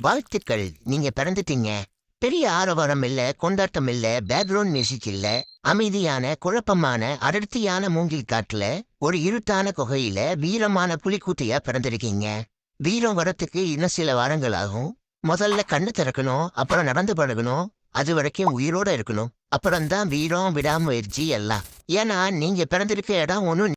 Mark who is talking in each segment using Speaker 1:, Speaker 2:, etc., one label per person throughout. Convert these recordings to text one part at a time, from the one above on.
Speaker 1: வாழ்த்துக்கள். நீங்க பிறந்துட்டீங்க. பெரிய ஆரவாரம் இல்ல கொண்டாட்டம் இல்ல பேக்ரவுண்ட் மியூசிக் இல்ல அமைதியான குழப்பமான அடர்த்தியான மூங்கில் காட்டுல ஒரு இருட்டான குகையில வீரமான புலிக்குட்டியா பிறந்திருக்கீங்க. வீரம் வரத்துக்கு இன்னும் சில வாரங்கள் ஆகும். முதல்ல கண்ணு திறக்கணும் அப்புறம் நடந்து பழகணும் அது வரைக்கும் உயிரோட இருக்கணும். அப்புறம்தான் வீரம் விடாமுயற்சி எல்லாம். ஏன்னா நீங்க பிறந்திருக்க இடம் ஒன்றும்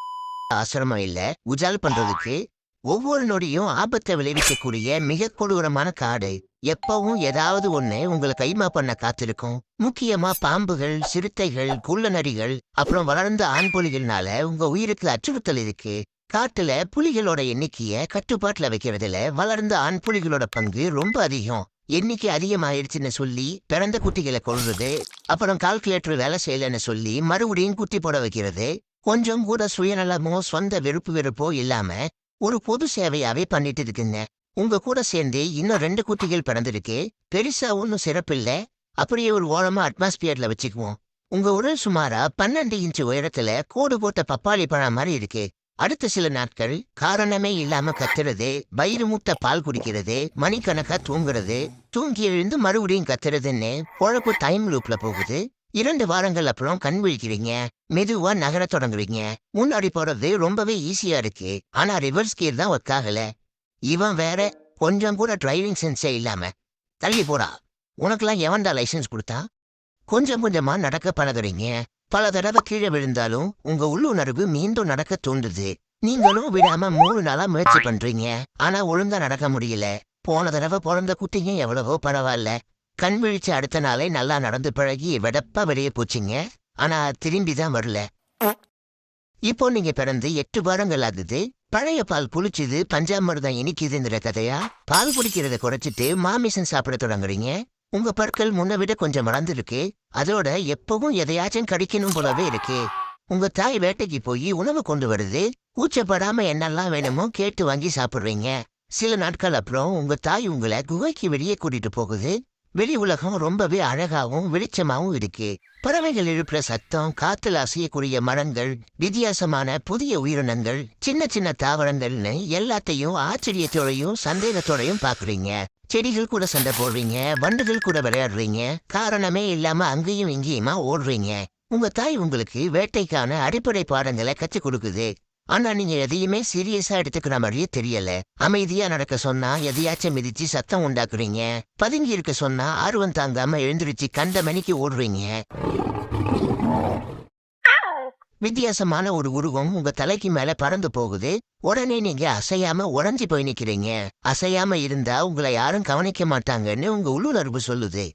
Speaker 1: ஆசிரமம் இல்ல. உஜால் பண்றதுக்கு ஒவ்வொரு நொடியும் ஆபத்தை விளைவிக்கக்கூடிய மிக கொடூரமான காடு. எப்பவும் ஏதாவது ஒண்ணு உங்களை கைமா பண்ண காத்திருக்கும். முக்கியமா பாம்புகள் சிறுத்தைகள் குள்ள நரிகள் அப்புறம் வளர்ந்த ஆண் புலிகள்னால உங்க உயிருக்கு அச்சுறுத்தல் இருக்கு. காட்டுல புலிகளோட எண்ணிக்கைய கட்டுப்பாட்டுல வைக்கிறதுல வளர்ந்த ஆண் புலிகளோட பங்கு ரொம்ப அதிகம். எண்ணிக்கை அதிகமாயிருச்சுன்னு சொல்லி பிறந்த குட்டிகளை கொள்றது அப்புறம் கால்குலேட்டர் வேலை செய்யலன்னு சொல்லி மறுபடியும் குட்டி போட வைக்கிறது கொஞ்சம் கூட சுயநலமோ சொந்த வெறுப்பு வெறுப்போ இல்லாம ஒரு பொது சேவையாவே பண்ணிட்டு இருக்குங்க. உங்க கூட சேர்ந்து இன்னும் ரெண்டு குட்டிகள் பிறந்திருக்கு. பெருசா ஒன்னும் சிறப்பில்ல. அப்படியே ஒரு ஓரமா அட்மாஸ்பியர்ல வச்சுக்குவோம். உங்க உடல் சுமாரா பன்னெண்டு இன்ச்சு உயரத்துல கோடு போட்ட பப்பாளி பழம் மாதிரி இருக்கு. அடுத்த சில நாட்கள் காரணமே இல்லாம கத்துறது வயிறு மூட்ட பால் குடிக்கிறது மணிக்கணக்கா தூங்குறது தூங்கி எழுந்து மறுபடியும் கத்துறதுன்னு பொழப்பு டைம் லூப்ல போகுது. இரண்டு வாரங்கள் அப்புறம் கண் விழிக்கிறீங்க மெதுவா நகரத் தொடங்குறீங்க முன்னாடி போறது ரொம்பவே ஈஸியா இருக்கு. ஆனா ரிவர்ஸ் கீர் தான் ஒர்க் ஆகல. இவன் வேற கொஞ்சம் கூட டிரைவிங் சென்ஸே இல்லாம தள்ளி போறா. உனக்கெல்லாம் எவன்டா லைசென்ஸ் கொடுத்தா? கொஞ்சம் கொஞ்சமா நடக்க பழகுறீங்க. பல தடவை கீழே விழுந்தாலும் உங்க உள்ளுணர்வு மீண்டும் நடக்க தோன்றுது நீங்களும் விடாம மூணு நாளா முயற்சி பண்றீங்க. ஆனா ஒழுங்கா நடக்க முடியல. போன தடவை பிறந்த குட்டிங்க எவ்வளவோ பரவாயில்ல. கண் விழிச்சு அடுத்த நாளே நல்லா நடந்து பழகி வெடப்பா வெளியே போச்சுங்க. ஆனா திரும்பி தான் வரல. இப்போ நீங்க பிறந்து எட்டு வாரங்கள் ஆகுது. பழைய பால் புளிச்சுது பஞ்சாமிர்தம் இனிக்குதுங்கிற கதையா? பால் குடிக்கிறத குறைச்சிட்டு மாமிசம் சாப்பிட தொடங்குறீங்க? உங்க பற்கள் முன்ன விட கொஞ்சம் மறந்துருக்கு அதோட எப்பவும் எதையாச்சும் கடிக்கணும் போலவே இருக்கு. உங்க தாய் வேட்டைக்கு போய் உணவு கொண்டு வருது. கூச்சப்படாம என்னெல்லாம் வேணுமோ கேட்டு வாங்கி சாப்பிடுறீங்க. சில நாட்கள் அப்புறம் உங்க தாய் உங்களை குகைக்கு வெளியே கூட்டிட்டு போகுது. வெளி உலகம் ரொம்பவே அழகாவும் வெளிச்சமாவும் இருக்கு. பறவைகள் எழுப்புற சத்தம் காத்துல அசையக்கூடிய மரங்கள் வித்தியாசமான புதிய உயிரினங்கள் சின்ன சின்ன தாவரங்கள்னு எல்லாத்தையும் ஆச்சரியத்தோடையும் சந்தேகத்தோடையும் பாக்குறீங்க செடிகள் கூட சண்டை போடுறீங்க வண்டுகள் கூட விளையாடுறீங்க காரணமே இல்லாம அங்கேயும் இங்கேயுமா ஓடுறீங்க. உங்க தாய் உங்களுக்கு வேட்டைக்கான அடிப்படை பாடங்களை கற்றுக் கொடுக்குது. ஆனா நீங்க எதையுமே சீரியஸா எடுத்துக்கிற மாதிரியே தெரியல. அமைதியா நடக்க சொன்னா எதையாச்சும் மிதிச்சு சத்தம் உண்டாக்குறீங்க. பதுங்கி இருக்க சொன்னா ஆர்வம் தாங்காம எழுந்திருச்சு கண்ட மணிக்கு ஓடுறீங்க. வித்தியாசமான ஒரு உருவம் உங்க தலைக்கு மேல பறந்து போகுது. உடனே நீங்க அசையாம உறைஞ்சு போய் நிக்கிறீங்க. அசையாம இருந்தா உங்களை யாரும் கவனிக்க மாட்டாங்கன்னு உங்க உள்ளுணர்வு சொல்லுது.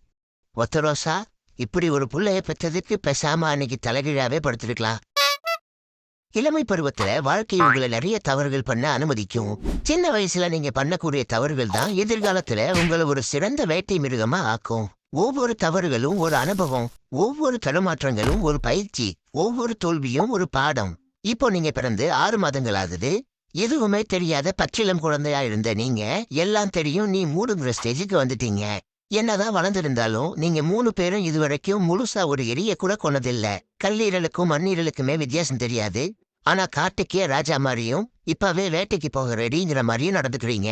Speaker 1: ஒத்தரோசா இப்படி ஒரு புள்ளைய பெற்றதுக்கு பேசாம அன்னைக்கு தலைகீழாவே படுத்திருக்கலாம். இளமை பருவத்துல வாழ்க்கை உங்களை நிறைய தவறுகள் பண்ண அனுமதிக்கும். சின்ன வயசுல நீங்க பண்ணக்கூடிய தவறுகள் தான் எதிர்காலத்துல உங்களை ஒரு சிறந்த வேட்டை மிருகமா ஆக்கும். ஒவ்வொரு தவறுகளும் ஒரு அனுபவம் ஒவ்வொரு தடுமாற்றங்களும் ஒரு பயிற்சி ஒவ்வொரு தோல்வியும் ஒரு பாடம். இப்போ நீங்க பிறந்து ஆறு மாதங்கள் ஆகுது. எதுவுமே தெரியாத பச்சிளம் குழந்தையா இருந்த நீங்க எல்லாம் தெரியும் நீ மூடுங்கிற ஸ்டேஜுக்கு வந்துட்டீங்க. என்னதான் வளர்ந்திருந்தாலும் நீங்க மூணு பேரும் இதுவரைக்கும் முழுசா ஒரு எரிய கூட கொண்டதில்லை. கல்லீரலுக்கும் மண்ணீரலுக்குமே வித்தியாசம் தெரியாது. ஆனா கார்த்திக்கே ராஜா மாதிரியும் இப்பவே வேட்டைக்கு போக ரெடிங்கிற மாதிரியும் நடந்துக்கிறீங்க.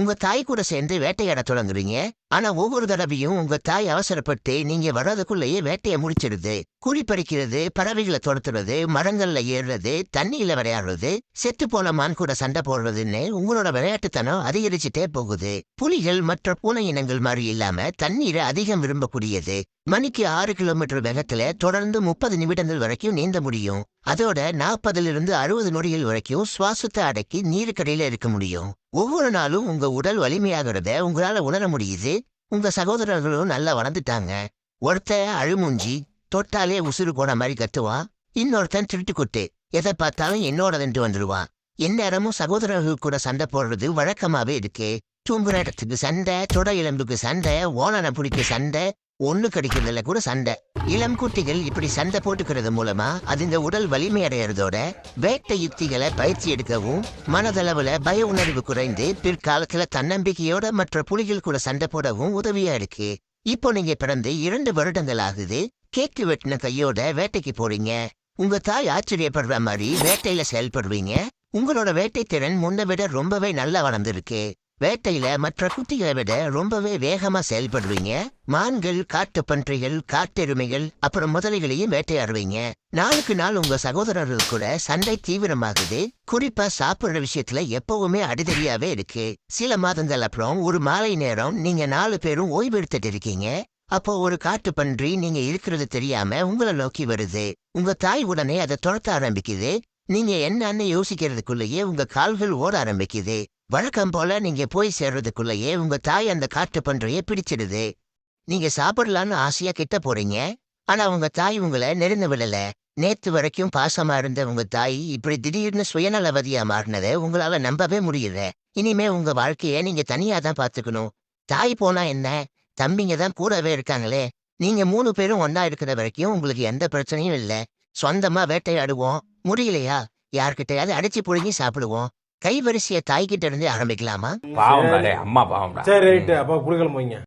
Speaker 1: உங்க தாய் கூட சேர்ந்து வேட்டையாட தொடங்குறீங்க. ஆனா ஒவ்வொரு தடவையும் உங்க தாய் அவசரப்பட்டு நீங்க வர்றதுக்குள்ளேயே வேட்டையை முடிச்சிடுது. குழி பறிக்கிறது பறவைகளை துரத்துறது மரங்கள்ல ஏறுறது தண்ணியில விளையாடுறது செத்து போன மான் கூட சண்டை போடுறதுன்னு உங்களோட விளையாட்டுத்தனம் அதிகரிச்சுட்டே போகுது. புலிகள் மற்ற பூனை இனங்கள் மாதிரி இல்லாம தண்ணீரை அதிகம் விரும்பக்கூடியது. மணிக்கு ஆறு கிலோமீட்டர் வேகத்துல தொடர்ந்து முப்பது நிமிடங்கள் வரைக்கும் நீந்த முடியும். அதோட நாற்பதுல இருந்து அறுபது நொடிகள் வரைக்கும் சுவாசத்தை அடக்கி நீருக்கடையில இருக்க முடியும். ஒவ்வொரு நாளும் உங்க உடல் வலிமையாகிறத உங்களால உணர முடியுது. உங்க சகோதரர்களும் நல்லா வளர்ந்துட்டாங்க. ஒருத்தன் அழுமூஞ்சி தொட்டாலே உசுறு போன மாதிரி கத்துவான் இன்னொருத்தன் திருட்டுக்குட்டு எதை பார்த்தாலும் என்னோடதுன்ட்டு வந்துடுவான் எந்நேரமும் சகோதரர்கள் கூட சண்டை போடுறது வழக்கமாவே இருக்கு. தூங்குற இடத்துக்கு சண்டை தொட எலும்புக்கு சண்டை ஓனனை பிடிக்க சண்டை ஒண்ணு கிடைக்கிறதுல கூட சண்டை. இளம் குட்டிகள் இப்படி சண்டை போட்டுக்கிறது மூலமா அது இந்த உடல் வலிமை அடையறதோட வேட்டை யுக்திகளை பயிற்சி எடுக்கவும் மனதளவுல பய உணர்வு குறைந்து பிற்காலத்துல தன்னம்பிக்கையோட மற்ற புலிகள் கூட சண்டை போடவும் உதவியா இருக்கு. இப்போ நீங்க பிறந்து இரண்டு வருடங்கள் ஆகுது. கேக்கு வெட்டின கையோட வேட்டைக்கு போறீங்க. உங்க தாய் ஆச்சரியப்படுற மாதிரி வேட்டையில செயல்படுவீங்க. உங்களோட வேட்டை திறன் முன்ன விட ரொம்பவே நல்லா வளர்ந்துருக்கு. வேட்டையில மற்ற குட்டிகளை விட ரொம்பவே வேகமா செயல்படுவீங்க. மான்கள் காட்டு பன்றிகள் காட்டெருமைகள் அப்புறம் முதலைகளையும் வேட்டையாடுவீங்க. நாளுக்கு நாள் உங்க சகோதரர்கள் கூட சண்டை தீவிரமாகுது. குறிப்பா சாப்பிடுற விஷயத்துல எப்பவுமே அடிதடியாவே இருக்கு. சில மாதங்கள் அப்புறம் ஒரு மாலை நேரம் நீங்க நாலு பேரும் ஓய்வு எடுத்துட்டு இருக்கீங்க. அப்போ ஒரு காட்டு பன்றி நீங்க இருக்கிறது தெரியாம உங்களை நோக்கி வருது. உங்க தாய் உடனே அதை துரத்த ஆரம்பிக்குது. நீங்க என்னன்னு யோசிக்கிறதுக்குள்ளேயே உங்க கால்கள் ஓட ஆரம்பிக்குது. வழக்கம் போல நீங்க போய் சேர்றதுக்குள்ளேயே உங்க தாய் அந்த காட்டு பன்றையை பிடிச்சிடுது. நீங்க சாப்பிடலான்னு ஆசையா கிட்ட போறீங்க. ஆனா உங்க தாய் உங்களை நெருங்க விடல. நேத்து வரைக்கும் பாசமா இருந்த உங்க தாய் இப்படி திடீர்னு சுயநலவதியா மாறினதை உங்களால நம்பவே முடியல. இனிமே உங்க வாழ்க்கைய நீங்க தனியா தான் பாத்துக்கணும் தாய் போனா என்ன? தம்பிங்க தான் கூடவே இருக்காங்களே. நீங்க மூணு பேரும் ஒன்னா இருக்கிற வரைக்கும் உங்களுக்கு எந்த பிரச்சனையும் இல்ல. சொந்தமா வேட்டையாடுவோம். முடியலையா? யார்கிட்டயாவது அடிச்சு புழுங்கி சாப்பிடுவோம். கைவரிசைய தாய்கிட்ட இருந்து ஆரம்பிக்கலாமா?
Speaker 2: பாவம்டா டேய் அம்மா பாவம்டா
Speaker 3: சரி ரைட்டு. அப்ப குடிக்கலாம் போய்ங்க.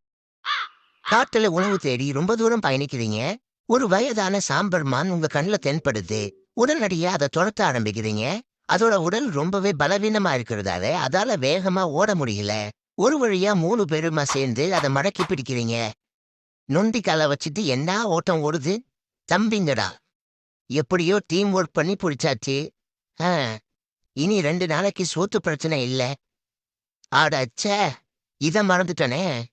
Speaker 1: காட்டுல உணவு தேடி ரொம்ப தூரம் பயணிக்கிறீங்க. ஒரு வயதான சாம்பர் மான் உங்க கண்ணுல தென்படுது. உடனடியா அதை துரத்த ஆரம்பிக்கிறீங்க. அதோட உடல் ரொம்பவே பலவீனமா இருக்கிறதால அதால வேகமா ஓட முடியல. ஒரு வழியா மூணு பேருமா சேர்ந்து அதை மடக்கி பிடிக்கிறீங்க. நொண்டி காலை வச்சுட்டு என்ன ஓட்டம் ஓடுது? தம்பிங்கடா. எப்படியோ டீம் ஒர்க் பண்ணி பிடிச்சாச்சு. ஆ, இனி ரெண்டு நாளைக்கு சோத்து பிரச்சனை இல்ல. ஆடாச்சே இத மறந்துட்டனே.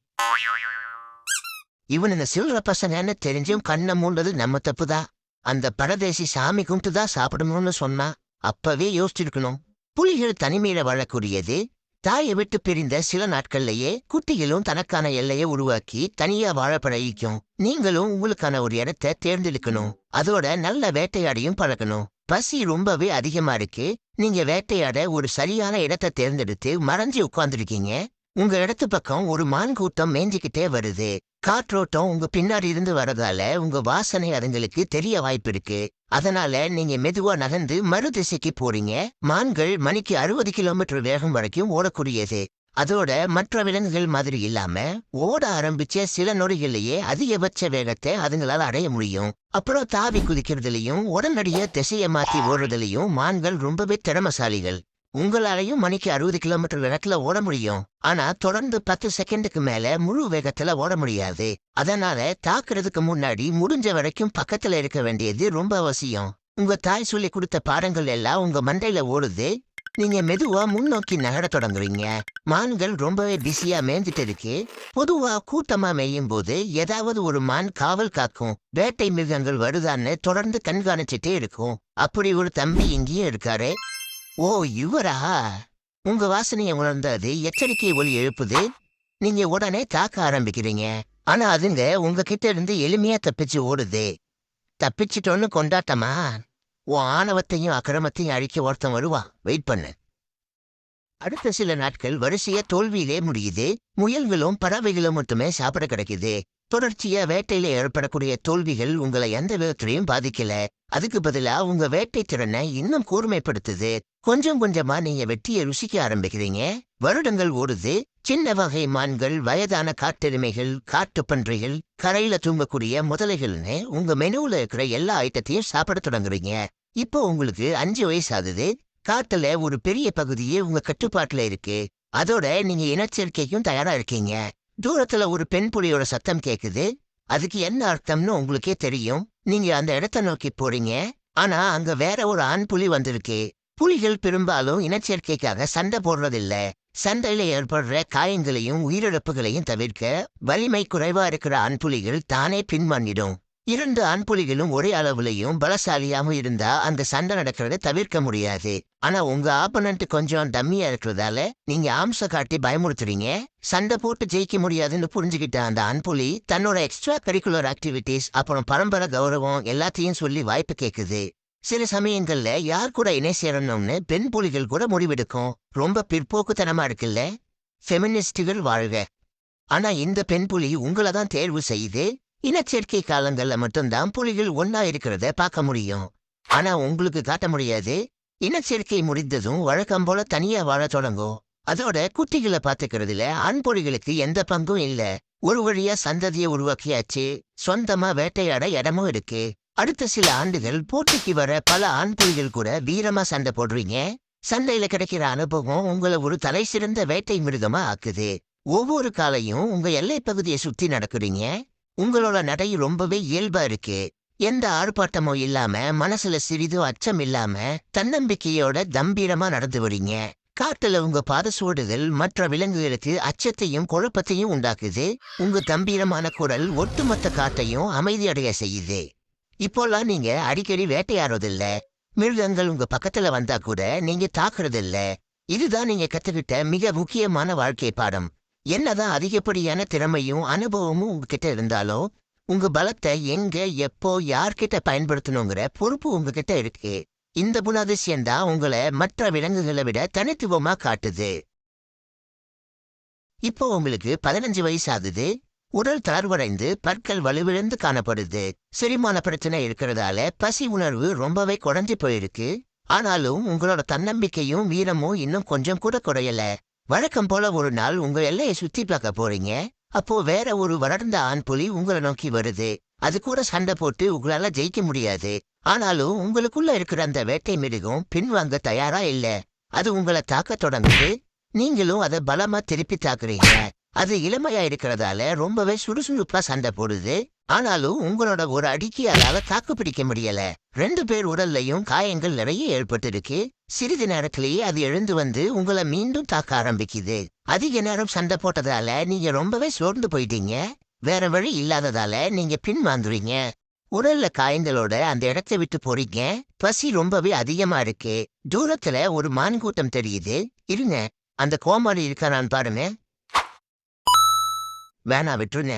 Speaker 1: இவன் இந்த சில்லற பசங்கன்னு தெரிஞ்சும் கண்ணை மூண்டது நம்ம தப்புதான் அந்த பரதேசி சாமி கும்பிட்டு தான் சாப்பிடணும்னு சொன்னா அப்பவே யோசிச்சிருக்கணும். புலிகள் தனிமையில வாழக்கூடியது தாயை விட்டு பிரிந்த சில நாட்கள்லயே குட்டிகளும் தனக்கான எல்லையை உருவாக்கி தனியா வாழ பழகிக்கும். நீங்களும் உங்களுக்கான ஒரு இடத்தை தேர்ந்தெடுக்கணும். அதோட நல்ல வேட்டையாடியும் பழகணும். பசி ரொம்பவே அதிகமா இருக்கு. நீங்க வேட்டையாட ஒரு சரியான இடத்தை தேர்ந்தெடுத்து மறைஞ்சு உட்கார்ந்துருக்கீங்க. உங்க இடத்து பக்கம் ஒரு மான் கூட்டம் மேய்ஞ்சிக்கிட்டே வருது. காற்றோட்டம் உங்க பின்னாடி இருந்து வரதால உங்க வாசனை அதுங்களுக்கு தெரிய வாய்ப்பு இருக்கு. அதனால நீங்க மெதுவா நகர்ந்து மறு திசைக்கு போறீங்க. மான்கள் மணிக்கு அறுபது கிலோமீட்டர் வேகம் வரைக்கும் ஓடக்கூடியது. அதோட மற்ற விலங்குகள் மாதிரி இல்லாம ஓட ஆரம்பிச்ச சில நொடிகள்லயே அதிகபட்ச வேகத்தை அதுங்களால அடைய முடியும். அப்புறம் தாவி குதிக்கிறதுலயும் உடனடியா திசையை மாத்தி ஓடுறதுலயும் மான்கள் ரொம்பவே திறமசாலிகள். உங்களாலையும் மணிக்கு அறுபது கிலோமீட்டர் வேகத்துல ஓட முடியும். ஆனா தொடர்ந்து பத்து செகண்டுக்கு மேல முழு வேகத்துல ஓட முடியாது. அதனால தாக்குறதுக்கு முன்னாடி முடிஞ்ச வரைக்கும் பக்கத்துல இருக்க வேண்டியது ரொம்ப அவசியம். உங்க தாய் சொல்லி கொடுத்த பாடங்கள் எல்லாம் உங்க மண்டையில ஓடுது நீங்க மெதுவா முன்னோக்கி நகர தொடங்குறீங்க மான்கள் ரொம்பவே பிஸியா மேய்ந்துட்டு இருக்கு. பொதுவா கூட்டமா மேயும் போது ஏதாவது ஒரு மான் காவல் காக்கும். வேட்டை மிருகங்கள் வருதான்னு தொடர்ந்து கண்காணிச்சிட்டே இருக்கும். அப்படி ஒரு தம்பி இங்கேயும் இருக்காரு. ஓ இவரா? உங்க வாசனையை உணர்ந்தது எச்சரிக்கை ஒலி எழுப்புது. நீங்க உடனே தாக்க ஆரம்பிக்கிறீங்க. ஆனா அதுங்க உங்ககிட்ட இருந்து எளிமையா தப்பிச்சு ஓடுது. தப்பிச்சிட்டோன்னு கொண்டாட்டமா? உன் ஆணவத்தையும் அக்கிரமத்தையும் அழிக்க ஒருத்தன் வருவா. வெயிட் பண்ணு. அடுத்த சில நாட்கள் வரிசையா தோல்வியிலே முடியுது. முயல்களும் பறவைகளும் மட்டுமே சாப்பிட கிடைக்குது. தொடர்ச்சியா வேட்டையில ஏற்படக்கூடிய தோல்விகள் உங்களை எந்த விதத்திலையும் பாதிக்கல. அதுக்கு பதிலா உங்க வேட்டை திறனை இன்னும் கூர்மைப்படுத்துது. கொஞ்சம் கொஞ்சமா நீங்க வெற்றியை ருசிக்க ஆரம்பிக்கிறீங்க. வருடங்கள் ஓடுது. சின்ன வகை மான்கள் வயதான காட்டெருமைகள் காட்டு பன்றிகள் கரையில தூங்கக்கூடிய முதலைகள்னு உங்க மெனுவுல இருக்கிற எல்லா ஐட்டத்தையும் சாப்பிட தொடங்குறீங்க. இப்போ உங்களுக்கு அஞ்சு வயசு ஆகுது காட்டுல ஒரு பெரிய பகுதியே உங்க கட்டுப்பாட்டுல இருக்கு. அதோட நீங்க இனச்சேர்க்கைக்கும் தயாரா இருக்கீங்க. தூரத்துல ஒரு பெண் புலியோட சத்தம் கேக்குது. அதுக்கு என்ன அர்த்தம்னு உங்களுக்கே தெரியும். நீங்க அந்த இடத்த நோக்கி போறீங்க. ஆனா அங்க வேற ஒரு ஆண் புலி வந்திருக்கு. புலிகள் பெரும்பாலும் இனச்சேர்க்கைக்காக சண்டை போடுறதில்ல. சண்டையில ஏற்படுற காயங்களையும் உயிரிழப்புகளையும் தவிர்க்க வலிமை குறைவா இருக்கிற ஆண் புலிகள் தானே பின்வாங்கிடும். இரண்டு ஆண்புலிகளும் ஒரே அளவுலயும் பலசாலியாவும் இருந்தா அந்த சண்டை நடக்கிறத தவிர்க்க முடியாது. ஆனா உங்க ஆப்பனண்ட் கொஞ்சம் டம்மியா இருக்கிறதால நீங்க ஆம்ச காட்டி பயமுறுத்துறீங்க. சண்டை போட்டு ஜெயிக்க முடியாதுன்னு புரிஞ்சுக்கிட்ட அந்த அன்புலி தன்னோட எக்ஸ்ட்ரா கரிக்குலர் ஆக்டிவிட்டீஸ் அப்புறம் பரம்பரை கௌரவம் எல்லாத்தையும் சொல்லி வாய்ப்பு கேக்குது. சில சமயங்கள்ல யார் கூட இணை சேரணும்னு பெண் புலிகள் கூட முடிவெடுக்கும். ரொம்ப பிற்போக்குத்தனமா இருக்குல்ல. ஃபெமினிஸ்டுகள் வாழ்க. ஆனா இந்த பெண் புலி உங்களை தான் தேர்வு செய்து இனச்சேர்க்கை காலங்கள்ல மட்டும்தான் புலிகள் ஒன்னா இருக்கிறத பார்க்க முடியும். ஆனா உங்களுக்கு காட்ட முடியாது? இனச்சேர்க்கை முடிந்ததும் வழக்கம் போல தனியா வாழ தொடங்கும். அதோட குட்டிகளை பாத்துக்கிறதுல ஆண் புலிகளுக்கு எந்த பங்கும் இல்ல. ஒரு வழியா சந்ததியை உருவாக்கியாச்சு. சொந்தமா வேட்டையாட இடமும் இருக்கு. அடுத்த சில ஆண்டுகள் போட்டிக்கு வர பல ஆண் புலிகள் கூட வீரமா சண்டை போடுறீங்க. சண்டையில கிடைக்கிற அனுபவம் உங்களை ஒரு தலை சிறந்த வேட்டை மிருகமா ஆக்குது. ஒவ்வொரு காலையும் உங்க எல்லை பகுதியை சுத்தி நடக்குறீங்க. உங்களோட நடை ரொம்பவே இயல்பா இருக்கு. எந்த ஆர்ப்பாட்டமும் இல்லாம மனசுல சிறிதும் அச்சம் இல்லாம தன்னம்பிக்கையோட தம்பீரமா நடந்து வரீங்க. காட்டுல உங்க பாத சூடுதல் மற்ற விலங்குகளுக்கு அச்சத்தையும் குழப்பத்தையும் உண்டாக்குது. உங்க கம்பீரமான குரல் ஒட்டுமொத்த காட்டையும் அமைதியடைய செய்யுது. இப்போல்லாம் நீங்க அடிக்கடி வேட்டையாடுறதில்ல. மிருகங்கள் உங்க பக்கத்துல வந்தா கூட நீங்க தாக்குறதில்ல. இதுதான் நீங்க கத்துக்கிட்ட மிக முக்கியமான வாழ்க்கை பாடம். என்னதான் அதிகப்படியான திறமையும் அனுபவமும் உங்ககிட்ட இருந்தாலும் உங்க பலத்தை எங்க எப்போ யார்கிட்ட பயன்படுத்தணுங்கிற பொறுப்பு உங்ககிட்ட இருக்கு. இந்த குணாதிசயம்தான் உங்களை மற்ற விலங்குகளை விட தனித்துவமா காட்டுது. இப்போ உங்களுக்கு பதினஞ்சு வயசு ஆகுது உடல் தளர்வடைந்து பற்கள் வலுவிழந்து காணப்படுது. செரிமான பிரச்சனை இருக்கிறதால பசி உணர்வு ரொம்பவே குறைஞ்சு போயிருக்கு. ஆனாலும் உங்களோட தன்னம்பிக்கையும் வீரமும் இன்னும் கொஞ்சம் கூட குறையல. வழக்கம் போல ஒரு நாள் உங்க எல்லையை சுத்தி பார்க்க போறீங்க. அப்போ வேற ஒரு வளர்ந்த ஆண் புலி உங்களை நோக்கி வருது. அது கூட சண்டை போட்டு உங்களால ஜெயிக்க முடியாது. ஆனாலும் உங்களுக்குள்ள இருக்கிற அந்த வேட்டை மிருகம் பின்வாங்க தயாரா இல்ல. அது உங்களை தாக்க தொடங்குது. நீங்களும் அதை பலமா திருப்பி தாக்குறீங்க. அது இளமையா இருக்கிறதால ரொம்பவே சுறுசுறுப்பா சண்டை போடுது. ஆனாலும் உங்களோட ஒரு அடிக்கையால தாக்கு பிடிக்க முடியல. ரெண்டு பேர் உடல்லையும் காயங்கள் நிறைய ஏற்பட்டிருக்கு. சிறிது நேரத்திலேயே அது எழுந்து வந்து உங்களை மீண்டும் தாக்க ஆரம்பிக்குது. அதிக நேரம் சண்டை போட்டதால நீங்க ரொம்பவே சோர்ந்து போயிட்டீங்க. வேற வழி இல்லாததால நீங்க பின்வாங்குறீங்க. உடல்ல காயங்களோட அந்த இடத்தை விட்டு போறீங்க. பசி ரொம்பவே அதிகமா இருக்கு. தூரத்துல ஒரு மான் கூட்டம் தெரியுது. இருங்க. அந்த கோமாளி இருக்கானான்னு பாருங்க. வேணா விட்டுருங்க.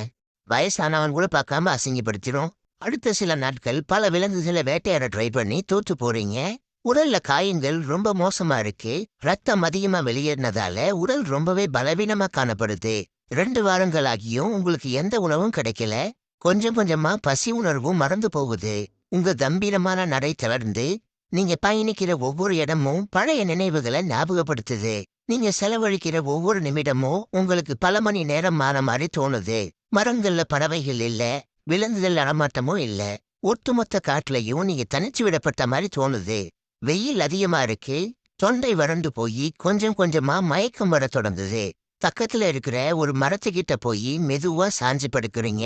Speaker 1: வயசானவன் கூட பார்க்காம அசிங்கப்படுத்திடும் அடுத்த சில நாட்கள் பல விலங்குகளை வேட்டையாட ட்ரை பண்ணி தோற்று போறீங்க. உடல்ல காயங்கள் ரொம்ப மோசமா இருக்கு. ரத்தம் அதிகமா வெளியேறினதால உடல் ரொம்பவே பலவீனமா காணப்படுது. ரெண்டு வாரங்கள் ஆகியும் உங்களுக்கு எந்த உணவும் கிடைக்கல. கொஞ்சம் கொஞ்சமா பசி உணர்வும் மறந்து போகுது. உங்க கம்பீரமான நடை தளர்ந்து நீங்க பயணிக்கிற ஒவ்வொரு இடமும் பழைய நினைவுகளை ஞாபகப்படுத்துது. நீங்க செலவழிக்கிற ஒவ்வொரு நிமிடமும் உங்களுக்கு பல மணி நேரம் மாற மாதிரி தோணுது. மரங்கள்ல பறவைகள் இல்ல விலங்குகள் நடமாட்டமும் இல்ல ஒட்டுமொத்த காட்டுலயும் நீங்க தனிச்சு விடப்பட்ட மாதிரி தோணுது. வெயில் அதிகமா இருக்கு தொண்டை வறண்டு போய் கொஞ்சம் கொஞ்சமா மயக்கம் வர தொடங்குது. பக்கத்துல இருக்கிற ஒரு மரத்துக்கிட்ட போய் மெதுவா சாஞ்சு படுக்கிறீங்க.